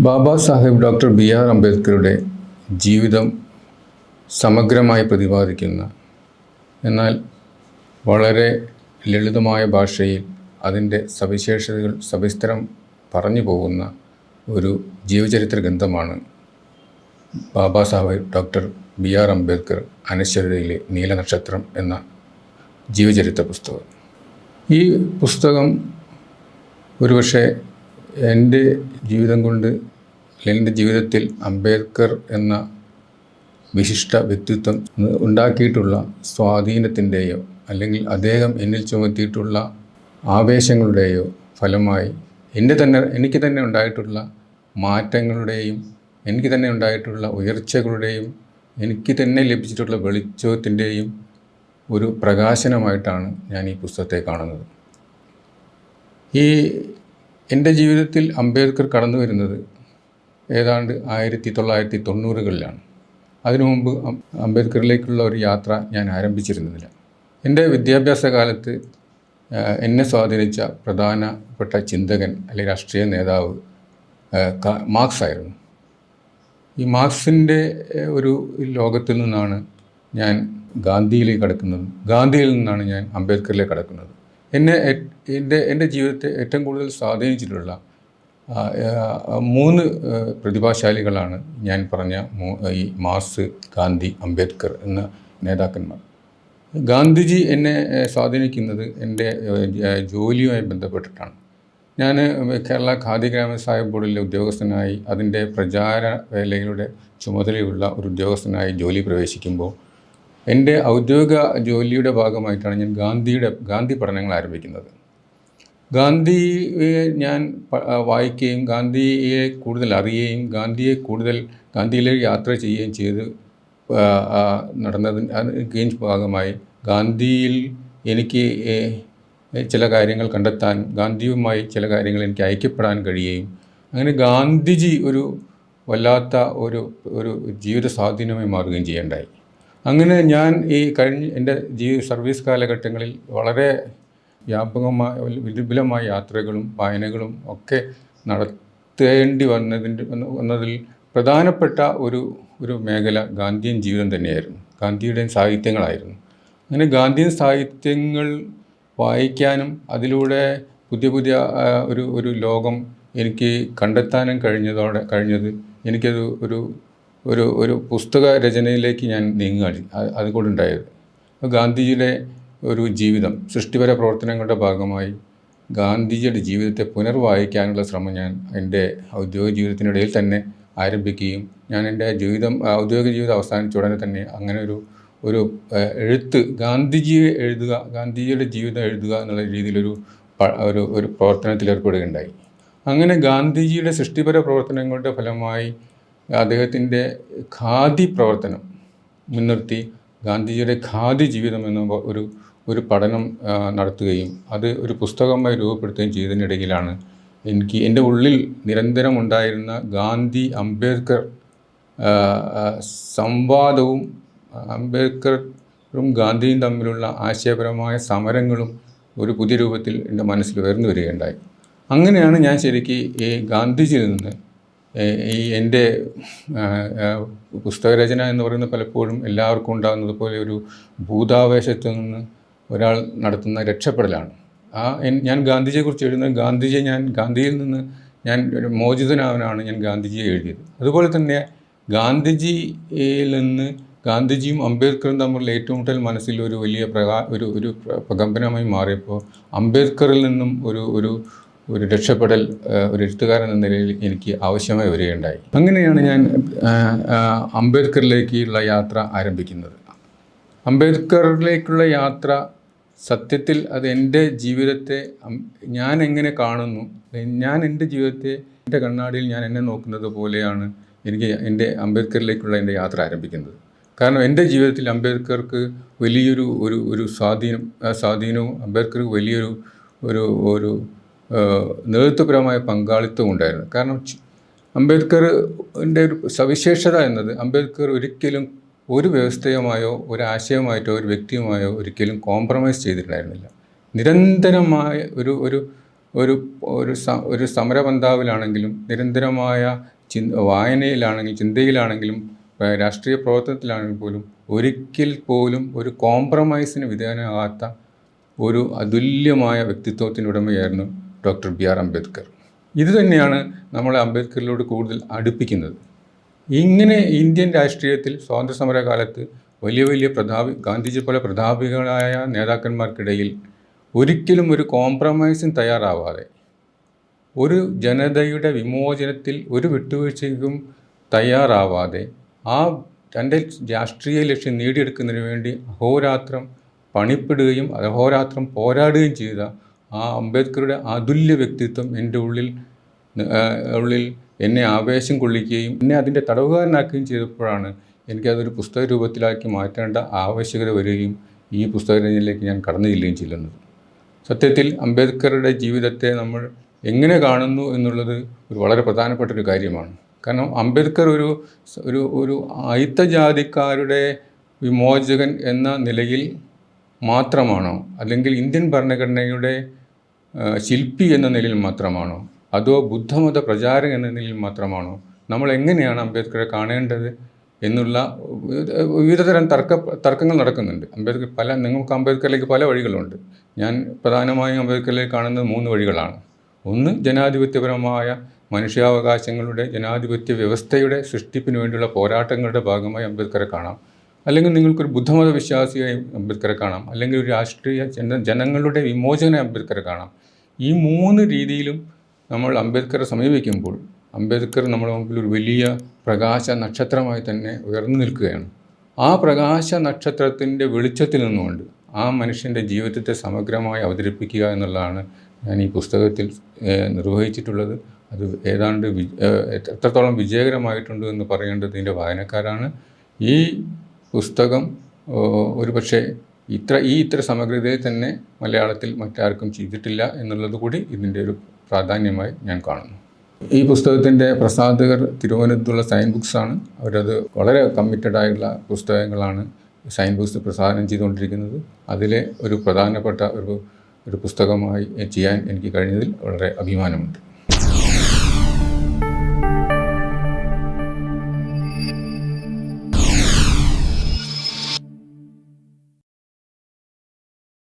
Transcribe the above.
Baba Saheb doctor B R അംബേദ്കറുടെ ജീവിതം സമഗ്രമായി പ്രതിപാദിക്കുന്ന എന്നാൽ വളരെ ലളിതമായ ഭാഷയിൽ അതിന്റെ സവിശേഷതകൾ സവിസ്തരം പറഞ്ഞു പോകുന്ന ഒരു ജീവചരിത്ര ഗ്രന്ഥമാണ് Baba Saheb doctor B R Ambedkar അനശ്വരതയിലെ നീലനക്ഷത്രം എന്ന ജീവചരിത്ര പുസ്തകം. ഈ പുസ്തകം ഒരുപക്ഷെ എന്റെ ജീവിതം കൊണ്ട് എന്റെ ജീവിതത്തിൽ അംബേദ്കർ എന്ന വിശിഷ്ട വ്യക്തിത്വം ഉണ്ടാക്കിയിട്ടുള്ള സ്വാധീനത്തിന്റെയോ അല്ലെങ്കിൽ അദ്ദേഹം എന്നിൽ ചുമത്തിയിട്ടുള്ള ആവേശങ്ങളുടെയോ ഫലമായി എന്റെ തന്നെ എനിക്ക് തന്നെ ഉണ്ടായിട്ടുള്ള മാറ്റങ്ങളുടെയും എനിക്ക് തന്നെ ഉണ്ടായിട്ടുള്ള ഉയർച്ചകളുടെയും എനിക്ക് തന്നെ ലഭിച്ചിട്ടുള്ള വെളിച്ചത്തിന്റെയും ഒരു പ്രകാശനമായിട്ടാണ് ഞാൻ ഈ പുസ്തകത്തെ കാണുന്നത്. ഈ എന്റെ ജീവിതത്തിൽ അംബേദ്കർ കടന്നു വരുന്നത് ഏതാണ്ട് ആയിരത്തി തൊള്ളായിരത്തി തൊണ്ണൂറുകളിലാണ് അതിനു മുമ്പ് അംബേദ്കറിലേക്കുള്ള ഒരു യാത്ര ഞാൻ ആരംഭിച്ചിരുന്നില്ല. എന്റെ വിദ്യാഭ്യാസ കാലത്ത് എന്നെ സ്വാധീനിച്ച പ്രധാനപ്പെട്ട ചിന്തകൻ അല്ലെങ്കിൽ രാഷ്ട്രീയ നേതാവ് മാർക്സ് ആയിരുന്നു. ഈ മാർക്സിന്റെ ഒരു ലോകത്തിൽ നിന്നാണ് ഞാൻ ഗാന്ധിയിലേക്ക് കടക്കുന്നത്. ഗാന്ധിയിൽ നിന്നാണ് ഞാൻ അംബേദ്കറിലേക്ക് കടക്കുന്നത്. എന്നെ എന്റെ എന്റെ ജീവിതത്തെ ഏറ്റവും കൂടുതൽ സ്വാധീനിച്ചിട്ടുള്ള മൂന്ന് പ്രതിഭാശാലികളാണ് ഞാൻ പറഞ്ഞ ഈ മാർസ് ഗാന്ധി അംബേദ്കർ എന്ന നേതാക്കന്മാർ. ഗാന്ധിജി എന്നെ സ്വാധീനിക്കുന്നത് എന്റെ ജോലിയുമായി ബന്ധപ്പെട്ടിട്ടാണ്. ഞാൻ കേരള ഖാദി ഗ്രാമ സഹായ ബോർഡിലെ ഉദ്യോഗസ്ഥനായി അതിന്റെ പ്രചാര വേലയുടെ ചുമതലയുള്ള ഒരു ഉദ്യോഗസ്ഥനായി ജോലി പ്രവേശിക്കുമ്പോൾ എന്റെ ഔദ്യോഗിക ജോലിയുടെ ഭാഗമായിട്ടാണ് ഞാൻ ഗാന്ധിയുടെ ഗാന്ധി പഠനങ്ങൾ ആരംഭിക്കുന്നത്. ഗാന്ധിയെ ഞാൻ വായിക്കുകയും ഗാന്ധിയെ കൂടുതൽ അറിയുകയും ഗാന്ധിയെ കൂടുതൽ ഗാന്ധിയിലേക്ക് യാത്ര ചെയ്യുകയും ചെയ്ത് നടന്നതിന്റെ ഭാഗമായി ഗാന്ധിയിൽ എനിക്ക് ചില കാര്യങ്ങൾ കണ്ടെത്താൻ ഗാന്ധിയുമായി ചില കാര്യങ്ങൾ എനിക്ക് ഐക്യപ്പെടാൻ കഴിയുകയും അങ്ങനെ ഗാന്ധിജി ഒരു വല്ലാത്ത ഒരു ഒരു ജീവിത സ്വാധീനമായി മാറുകയും ചെയ്യേണ്ടായി. അങ്ങനെ ഞാൻ ഈ കഴിഞ്ഞ എന്റെ ജീവി സർവീസ് കാലഘട്ടങ്ങളിൽ വളരെ വ്യാപകമായ വിപുലമായ യാത്രകളും വായനകളും ഒക്കെ നടത്തേണ്ടി വന്നതിന്റെ വന്നതിൽ പ്രധാനപ്പെട്ട ഒരു ഒരു മേഖല ഗാന്ധിയൻ ജീവിതം തന്നെയായിരുന്നു. ഗാന്ധിയുടെ സാഹിത്യങ്ങളായിരുന്നു. അങ്ങനെ ഗാന്ധിയൻ സാഹിത്യങ്ങൾ വായിക്കാനും അതിലൂടെ പുതിയ പുതിയ ഒരു ഒരു ലോകം എനിക്ക് കണ്ടെത്താനും കഴിഞ്ഞതോടെ കഴിഞ്ഞത് എനിക്കത് ഒരു ഒരു ഒരു പുസ്തക രചനയിലേക്ക് ഞാൻ നീങ്ങുകയാണ്. അത് അതുകൊണ്ടുണ്ടായത്. ഗാന്ധിജിയുടെ ഒരു ജീവിതം സൃഷ്ടിപര പ്രവർത്തനങ്ങളുടെ ഭാഗമായി ഗാന്ധിജിയുടെ ജീവിതത്തെ പുനർവായിക്കാനുള്ള ശ്രമം ഞാൻ എന്റെ ഔദ്യോഗിക ജീവിതത്തിനിടയിൽ തന്നെ ആരംഭിക്കുകയും ഞാൻ എന്റെ ജീവിതം ഔദ്യോഗിക ജീവിതം അവസാനിച്ച ഉടനെ തന്നെ അങ്ങനെ ഒരു ഒരു എഴുത്ത് ഗാന്ധിജിയെ എഴുതുക ഗാന്ധിജിയുടെ ജീവിതം എഴുതുക എന്നുള്ള രീതിയിലൊരു ഒരു ഒരു പ്രവർത്തനത്തിൽ ഏർപ്പെടുകയുണ്ടായി. അങ്ങനെ ഗാന്ധിജിയുടെ സൃഷ്ടിപര പ്രവർത്തനങ്ങളുടെ ഫലമായി അദ്ദേഹത്തിന്റെ ഖാദി പ്രവർത്തനം മുൻനിർത്തി ഗാന്ധിജിയുടെ ഖാദി ജീവിതം എന്ന ഒരു ഒരു പഠനം നടത്തുകയും അത് ഒരു പുസ്തകമായി രൂപപ്പെടുത്തുകയും ചെയ്തതിനിടയിലാണ് എനിക്ക് എന്റെ ഉള്ളിൽ നിരന്തരം ഉണ്ടായിരുന്ന ഗാന്ധി അംബേദ്കർ സംവാദവും അംബേദ്കറും ഗാന്ധിയും തമ്മിലുള്ള ആശയപരമായ സമരങ്ങളും ഒരു പുതിയ രൂപത്തിൽ എന്റെ മനസ്സിൽ ഉയർന്നു വരികയുണ്ടായി. അങ്ങനെയാണ് ഞാൻ ശരിക്കും ഈ ഗാന്ധിജിയിൽ നിന്ന് ഈ എന്റെ പുസ്തകരചന എന്ന് പറയുന്നത് പലപ്പോഴും എല്ലാവർക്കും ഉണ്ടാകുന്നത് പോലെ ഒരു ഭൂതാവേശത്തിൽ നിന്ന് ഒരാൾ നടത്തുന്ന രക്ഷപ്പെടലാണ്. ആ ഞാൻ ഗാന്ധിജിയെക്കുറിച്ച് എഴുതുന്നത് ഗാന്ധിജിയെ ഞാൻ ഗാന്ധിയിൽ നിന്ന് ഞാൻ ഒരു മോചിതനാവനാണ് ഞാൻ ഗാന്ധിജിയെ എഴുതിയത്. അതുപോലെ തന്നെ ഗാന്ധിജിയിൽ നിന്ന് ഗാന്ധിജിയും അംബേദ്കറും തമ്മിലുള്ള ഏറ്റുമുട്ടൽ മനസ്സിൽ ഒരു വലിയ പ്രകാ ഒരു ഒരു പ്രകമ്പനമായി മാറിയപ്പോൾ അംബേദ്കറിൽ നിന്നും ഒരു ഒരു ഒരു രക്ഷപ്പെടൽ ഒരു എഴുത്തുകാരൻ എന്ന നിലയിൽ എനിക്ക് ആവശ്യമായി വരികയുണ്ടായി. അങ്ങനെയാണ് ഞാൻ അംബേദ്കറിലേക്കുള്ള യാത്ര ആരംഭിക്കുന്നത്. അംബേദ്കറിലേക്കുള്ള യാത്ര സത്യത്തിൽ അത് എന്റെ ജീവിതത്തെ ഞാൻ എങ്ങനെ കാണുന്നു ഞാൻ എന്റെ ജീവിതത്തെ എന്റെ കണ്ണാടിയിൽ ഞാൻ എന്നെ നോക്കുന്നത് പോലെയാണ് എനിക്ക് എന്റെ അംബേദ്കറിലേക്കുള്ള എന്റെ യാത്ര ആരംഭിക്കുന്നത്. കാരണം എന്റെ ജീവിതത്തിൽ അംബേദ്കർക്ക് വലിയൊരു ഒരു ഒരു സ്വാധീനം സ്വാധീനവും അംബേദ്കർക്ക് വലിയൊരു ഒരു ഒരു നേതൃത്വപരമായ പങ്കാളിത്തം ഉണ്ടായിരുന്നു. കാരണം അംബേദ്കറിന്റെ ഒരു സവിശേഷത എന്നത് അംബേദ്കർ ഒരിക്കലും ഒരു വ്യവസ്ഥയുമായോ ഒരു ആശയമായിട്ടോ ഒരു വ്യക്തിയുമായോ ഒരിക്കലും കോംപ്രമൈസ് ചെയ്തിട്ടുണ്ടായിരുന്നില്ല. നിരന്തരമായ ഒരു ഒരു ഒരു ഒരു സ ഒരു സമരപന്താവിലാണെങ്കിലും നിരന്തരമായ ചി വായനയിലാണെങ്കിലും ചിന്തയിലാണെങ്കിലും രാഷ്ട്രീയ പ്രവർത്തനത്തിലാണെങ്കിൽ പോലും ഒരിക്കൽ പോലും ഒരു കോംപ്രമൈസിന് വിധേയനാകാത്ത ഒരു അതുല്യമായ വ്യക്തിത്വത്തിനുടമയായിരുന്നു ഡോക്ടർ ബി ആർ അംബേദ്കർ. ഇത് തന്നെയാണ് നമ്മളെ അംബേദ്കറിലോട് കൂടുതൽ അടുപ്പിക്കുന്നത്. ഇങ്ങനെ ഇന്ത്യൻ രാഷ്ട്രീയത്തിൽ സ്വാതന്ത്ര്യ സമര കാലത്ത് വലിയ വലിയ പ്രതാപി ഗാന്ധിജി പോലെ പ്രതാപികളായ നേതാക്കന്മാർക്കിടയിൽ ഒരിക്കലും ഒരു കോംപ്രമൈസിന് തയ്യാറാവാതെ ഒരു ജനതയുടെ വിമോചനത്തിൽ ഒരു വിട്ടുവീഴ്ചയ്ക്കും തയ്യാറാവാതെ ആ തന്റെ രാഷ്ട്രീയ ലക്ഷ്യം നേടിയെടുക്കുന്നതിന് വേണ്ടി അഹോരാത്രം പണിപ്പെടുകയും അഹോരാത്രം പോരാടുകയും ചെയ്ത ആ അംബേദ്കറുടെ അതുല്യ വ്യക്തിത്വം എന്റെ ഉള്ളിൽ ഉള്ളിൽ എന്നെ ആവേശം കൊള്ളിക്കുകയും എന്നെ അതിന്റെ തടവുകാരനാക്കുകയും ചെയ്തപ്പോഴാണ് എനിക്കതൊരു പുസ്തക രൂപത്തിലാക്കി മാറ്റേണ്ട ആവശ്യകത വരികയും ഈ പുസ്തക രചനയിലേക്ക് ഞാൻ കടന്നു ചെല്ലുകയും ചെയ്യുന്നത്. സത്യത്തിൽ അംബേദ്കറുടെ ജീവിതത്തെ നമ്മൾ എങ്ങനെ കാണുന്നു എന്നുള്ളത് ഒരു വളരെ പ്രധാനപ്പെട്ട ഒരു കാര്യമാണ്. കാരണം അംബേദ്കർ ഒരു ഒരു ഒരു അയിത്തജാതിക്കാരുടെ വിമോചകൻ എന്ന നിലയിൽ മാത്രമാണോ? അല്ലെങ്കിൽ ഇന്ത്യൻ ഭരണഘടനയുടെ ശില്പി എന്ന നിലയിൽ മാത്രമാണോ? അതോ ബുദ്ധമത പ്രചാരകൻ എന്ന നിലയിൽ മാത്രമാണോ? നമ്മൾ എങ്ങനെയാണ് അംബേദ്കറെ കാണേണ്ടത് എന്നുള്ള വിവിധ- വിവിധതരം തർക്ക തർക്കങ്ങൾ നടക്കുന്നുണ്ട്. അംബേദ്കർ പല നിങ്ങൾക്ക് അംബേദ്കറിലേക്ക് പല വഴികളുണ്ട്. ഞാൻ പ്രധാനമായും അംബേദ്കറിലേക്ക് കാണുന്നത് മൂന്ന് വഴികളാണ്. ഒന്ന് ജനാധിപത്യപരമായ മനുഷ്യാവകാശങ്ങളുടെ ജനാധിപത്യ വ്യവസ്ഥയുടെ സൃഷ്ടിപ്പിന് വേണ്ടിയുള്ള പോരാട്ടങ്ങളുടെ ഭാഗമായി അംബേദ്കറെ കാണാം. അല്ലെങ്കിൽ നിങ്ങൾക്കൊരു ബുദ്ധമത വിശ്വാസിയായി അംബേദ്കറെ കാണാം. അല്ലെങ്കിൽ ഒരു രാഷ്ട്രീയ ജന ജനങ്ങളുടെ വിമോചന അംബേദ്കറെ കാണാം. ഈ മൂന്ന് രീതിയിലും നമ്മൾ അംബേദ്കറെ സമീപിക്കുമ്പോൾ അംബേദ്കർ നമ്മുടെ മുമ്പിൽ ഒരു വലിയ പ്രകാശ നക്ഷത്രമായി തന്നെ ഉയർന്നു നിൽക്കുകയാണ്. ആ പ്രകാശ നക്ഷത്രത്തിന്റെ വെളിച്ചത്തിൽ നിന്നുകൊണ്ട് ആ മനുഷ്യന്റെ ജീവിതത്തെ സമഗ്രമായി അവതരിപ്പിക്കുക എന്നുള്ളതാണ് ഞാൻ ഈ പുസ്തകത്തിൽ നിർവഹിച്ചിട്ടുള്ളത്. അത് ഏതാണ്ട് എത്രത്തോളം വിജയകരമായിട്ടുണ്ട് എന്ന് പറയേണ്ടത് ഇതിന്റെ വായനക്കാരാണ്. ഈ പുസ്തകം ഒരു പക്ഷേ ഇത്ര ഈ ഇത്ര സമഗ്രതയെ തന്നെ മലയാളത്തിൽ മറ്റാർക്കും ചെയ്തിട്ടില്ല എന്നുള്ളത് കൂടി ഇതിന്റെ ഒരു പ്രാധാന്യമായി ഞാൻ കാണുന്നു. ഈ പുസ്തകത്തിന്റെ പ്രസാധകർ തിരുവനന്തപുരത്തുള്ള സയൻ ബുക്സാണ് അവരത് വളരെ കമ്മിറ്റഡ് ആയിട്ടുള്ള പുസ്തകങ്ങളാണ് സൈൻ ബുക്സ് പ്രസാദനം ചെയ്തുകൊണ്ടിരിക്കുന്നത്. അതിലെ ഒരു പ്രധാനപ്പെട്ട ഒരു ഒരു പുസ്തകമായി ചെയ്യാൻ എനിക്ക് കഴിഞ്ഞതിൽ വളരെ അഭിമാനമുണ്ട്.